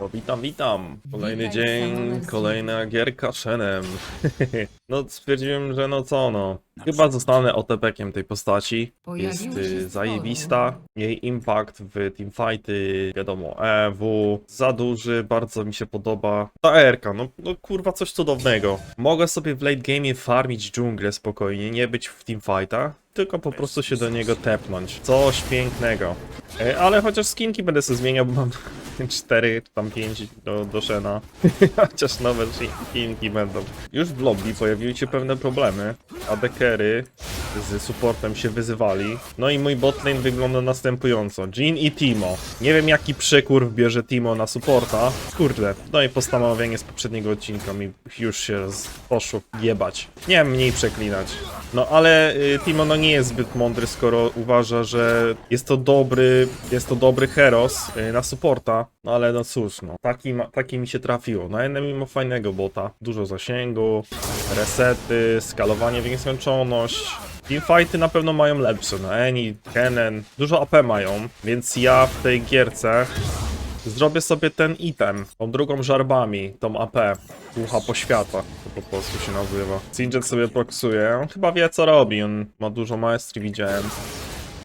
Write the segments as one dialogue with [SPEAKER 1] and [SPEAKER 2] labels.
[SPEAKER 1] O, witam, witam. Kolejny
[SPEAKER 2] Witaj,
[SPEAKER 1] dzień,
[SPEAKER 2] Samuel
[SPEAKER 1] kolejna gierka Szenem. no, stwierdziłem, że no co no. Chyba zostanę OTP-kiem tej postaci.
[SPEAKER 2] Pojawił
[SPEAKER 1] Jest
[SPEAKER 2] się
[SPEAKER 1] y,
[SPEAKER 2] z
[SPEAKER 1] zajebista. Jej impact w teamfighty, wiadomo, EW, za duży, bardzo mi się podoba. Ta Erka, no, no kurwa, coś cudownego. Mogę sobie w late game farmić dżunglę spokojnie, nie być w teamfightach, tylko po prostu się do niego tepnąć. Coś pięknego. E, Ale chociaż skinki będę sobie zmieniał, bo mam 4 czy tam 5 do, do Shena. Chociaż nowe skinki będą. Już w lobby pojawiły się pewne problemy. ADKery z supportem się wyzywali. No i mój botlane wygląda następująco. Jean i Timo. Nie wiem jaki przekurw bierze Timo na supporta. Kurde, no i postanowienie z poprzedniego odcinka mi już się poszło jebać. Nie mniej przeklinać. No ale y, Timo no nie jest zbyt mądry, skoro uważa, że jest to dobry, jest to dobry heros y, na supporta. No ale no cóż, no. Taki, ma, taki mi się trafiło. Na enemy ma fajnego bota. Dużo zasięgu, resety, skalowanie w nieskończoność. Teamfighty na pewno mają lepsze, no Eni, Kennen, dużo AP mają, więc ja w tej gierce zrobię sobie ten item, tą drugą żarbami, tą AP, ucha poświata, to po prostu się nazywa. Singed sobie proksuje, on chyba wie co robi, on ma dużo maestrii widziałem.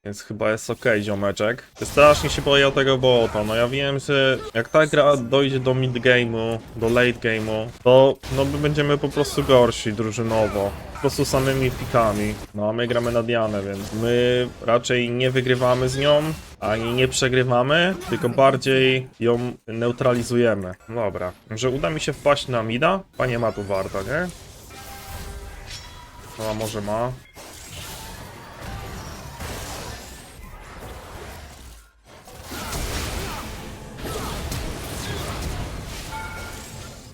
[SPEAKER 1] Więc chyba jest ok, ziomeczek. Strasznie się boję tego bota. No ja wiem, że jak ta gra dojdzie do mid game'u, do late game'u, to no my będziemy po prostu gorsi drużynowo. Po prostu samymi pikami. No a my gramy na Dianę, więc my raczej nie wygrywamy z nią, ani nie przegrywamy, tylko bardziej ją neutralizujemy. Dobra, że uda mi się wpaść na mida? Panie ma tu warta, nie? A może ma?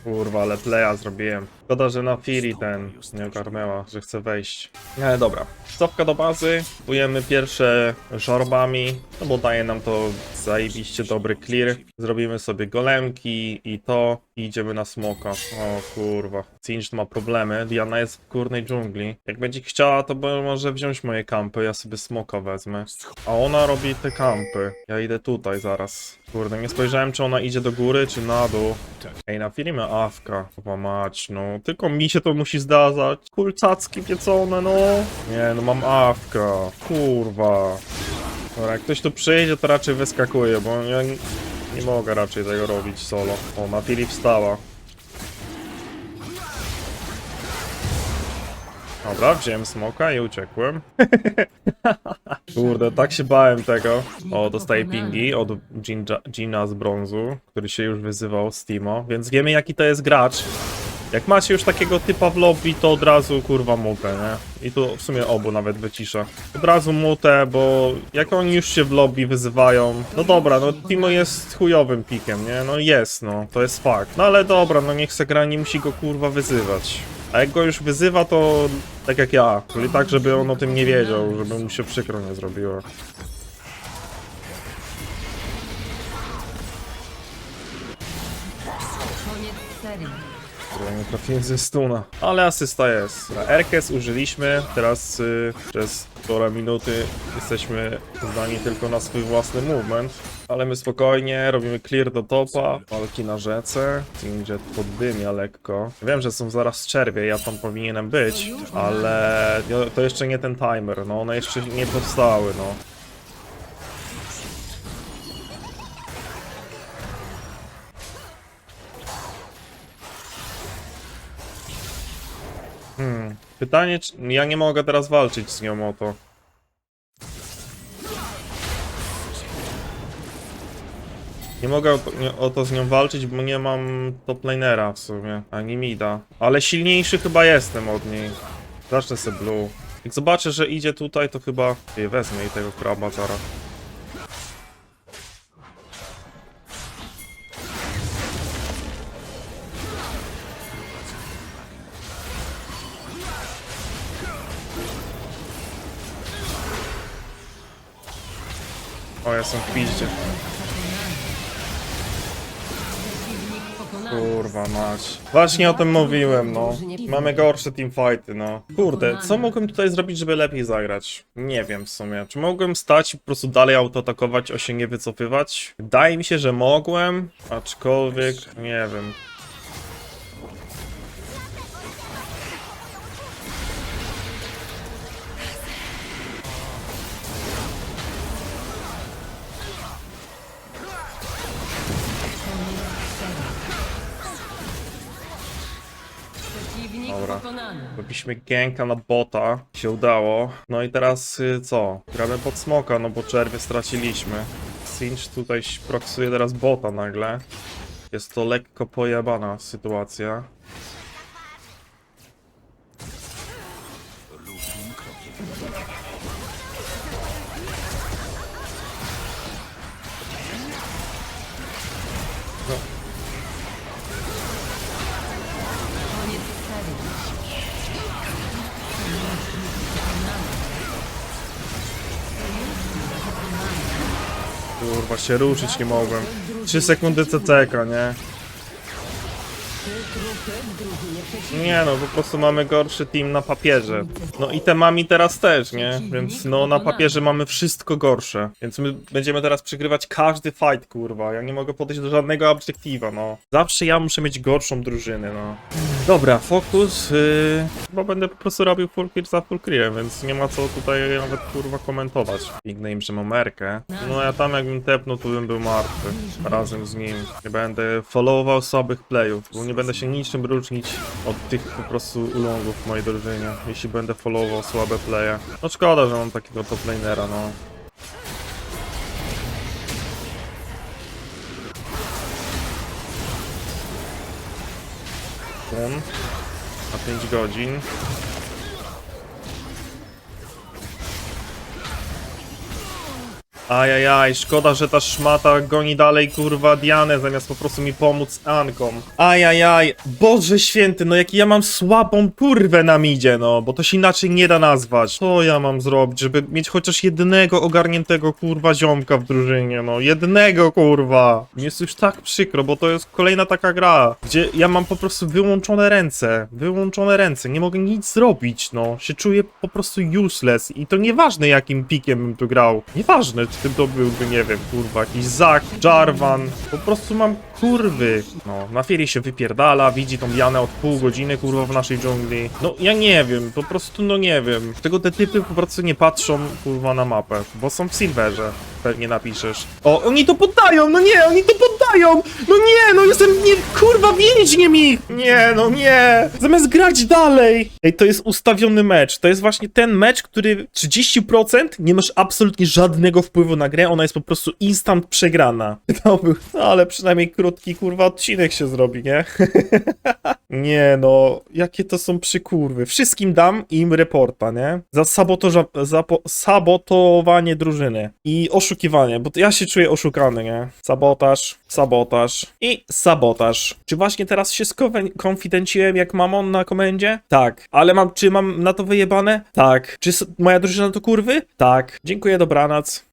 [SPEAKER 1] Kurwa, ale playa zrobiłem. Szkoda, że na Fury ten nie ogarnęła, że chce wejść. Nie, dobra. Cofka do bazy. Budujemy pierwsze żorbami, no bo daje nam to zajebiście dobry clear. Zrobimy sobie golemki i to idziemy na smoka. O kurwa. Singed ma problemy. Diana jest w górnej dżungli. Jak będzie chciała, to może wziąć moje kampy. Ja sobie smoka wezmę. A ona robi te kampy. Ja idę tutaj zaraz. Kurde, nie spojrzałem, czy ona idzie do góry, czy na dół. Ej, na filmie awka. Chyba mać, no. Tylko mi się to musi zdarzać. Kulcacki piecone, no. Nie, no mam awka. Kurwa. Dobra, jak ktoś tu przyjdzie, to raczej wyskakuje, bo ja nie, mogę raczej tego robić solo. O, na Fili wstała. Dobra, wziąłem smoka i uciekłem. Kurde, tak się bałem tego. O, dostaję pingi od Gina z brązu, który się już wyzywał z Timo, więc wiemy jaki to jest gracz. Jak macie już takiego typa w lobby, to od razu kurwa mutę, nie? I tu w sumie obu nawet wyciszę. Od razu mutę, bo jak oni już się w lobby wyzywają, no dobra, no Timo jest chujowym pikiem, nie? No jest, no, to jest fakt. No ale dobra, no niech se nie musi go kurwa wyzywać. A jak go już wyzywa, to tak jak ja, czyli tak, żeby on o tym nie wiedział, żeby mu się przykro nie zrobiło.
[SPEAKER 2] Koniec serii.
[SPEAKER 1] Kurwa, nie trafiłem ze stuna. Ale asysta jest. Na użyliśmy, teraz y, przez półtora minuty jesteśmy zdani tylko na swój własny movement. Ale my spokojnie, robimy clear do topa, walki na rzece, Singed poddymia lekko. Wiem, że są zaraz czerwie, ja tam powinienem być, ale to jeszcze nie ten timer, no one jeszcze nie powstały, no. Pytanie, czy... Ja nie mogę teraz walczyć z nią o to. Nie mogę o to, nie, o to z nią walczyć, bo nie mam top lanera w sumie, ani mida. Ale silniejszy chyba jestem od niej. Zacznę sobie blue. Jak zobaczę, że idzie tutaj, to chyba... Wezmę jej tego kraba zaraz. Ja jestem w piździe. Kurwa mać. Właśnie o tym mówiłem, no. Mamy gorsze teamfighty, no. Kurde, co mogłem tutaj zrobić, żeby lepiej zagrać? Nie wiem w sumie. Czy mogłem stać i po prostu dalej autoatakować, o się nie wycofywać? Wydaje mi się, że mogłem, aczkolwiek nie wiem.
[SPEAKER 2] Przeciwnik
[SPEAKER 1] Dobra.
[SPEAKER 2] pokonany.
[SPEAKER 1] Robiliśmy ganka na bota, się udało. No i teraz y, co? Gramy pod smoka, no bo czerwy straciliśmy. Sinch tutaj proksuje teraz bota nagle. Jest to lekko pojebana sytuacja. Kurwa, się ruszyć nie mogłem. 3 sekundy CTK, nie? Nie no, po prostu mamy gorszy team na papierze. No i temami teraz też, nie? Więc no na papierze mamy wszystko gorsze. Więc my będziemy teraz przegrywać każdy fight, kurwa. Ja nie mogę podejść do żadnego obiektywa, no. Zawsze ja muszę mieć gorszą drużynę, no. Dobra, fokus. Yy, chyba będę po prostu robił full clear za full clear, więc nie ma co tutaj nawet kurwa komentować. Piękne im, że mam merkę. No ja tam jakbym tepnął, to bym był martwy. Razem z nim. Nie będę followował słabych playów, bo nie będę się niczym różnić od tych po prostu ulongów mojej drużynie, jeśli będę followował słabe playe. No szkoda, że mam takiego top lanera, no. Kun na 5 godzin. Ajajaj, szkoda, że ta szmata goni dalej kurwa Dianę, zamiast po prostu mi pomóc Anką. Ajajaj, Boże święty, no jaki ja mam słabą kurwę na midzie, no, bo to się inaczej nie da nazwać. Co ja mam zrobić, żeby mieć chociaż jednego ogarniętego kurwa ziomka w drużynie, no, jednego kurwa. Mi jest już tak przykro, bo to jest kolejna taka gra, gdzie ja mam po prostu wyłączone ręce, wyłączone ręce, nie mogę nic zrobić, no, się czuję po prostu useless i to nieważne jakim pikiem bym tu grał, nieważne czy to byłby, nie wiem, kurwa, jakiś Zak, Jarvan, po prostu mam kurwy. No, na Fieri się wypierdala, widzi tą Janę od pół godziny, kurwa, w naszej dżungli. No, ja nie wiem, po prostu, no nie wiem. Tego te typy po prostu nie patrzą, kurwa, na mapę, bo są w Silverze, pewnie napiszesz. O, oni to poddają, no nie, oni to poddają! No nie, no jestem, nie, kurwa, więźniem ich! Nie, no nie! Zamiast grać dalej! Ej, to jest ustawiony mecz, to jest właśnie ten mecz, który 30% nie masz absolutnie żadnego wpływu na grę, ona jest po prostu instant przegrana. To był, no ale przynajmniej krótki, kurwa, odcinek się zrobi, nie? Nie no, jakie to są przykurwy. Wszystkim dam im reporta, nie? Za, sabotoża, za sabotowanie drużyny i oszukiwanie, bo ja się czuję oszukany, nie? Sabotaż, sabotaż i sabotaż. Czy właśnie teraz się skonfidenciłem jak mamon na komendzie? Tak. Ale mam, czy mam na to wyjebane? Tak. Czy moja drużyna to kurwy? Tak. Dziękuję, dobranoc.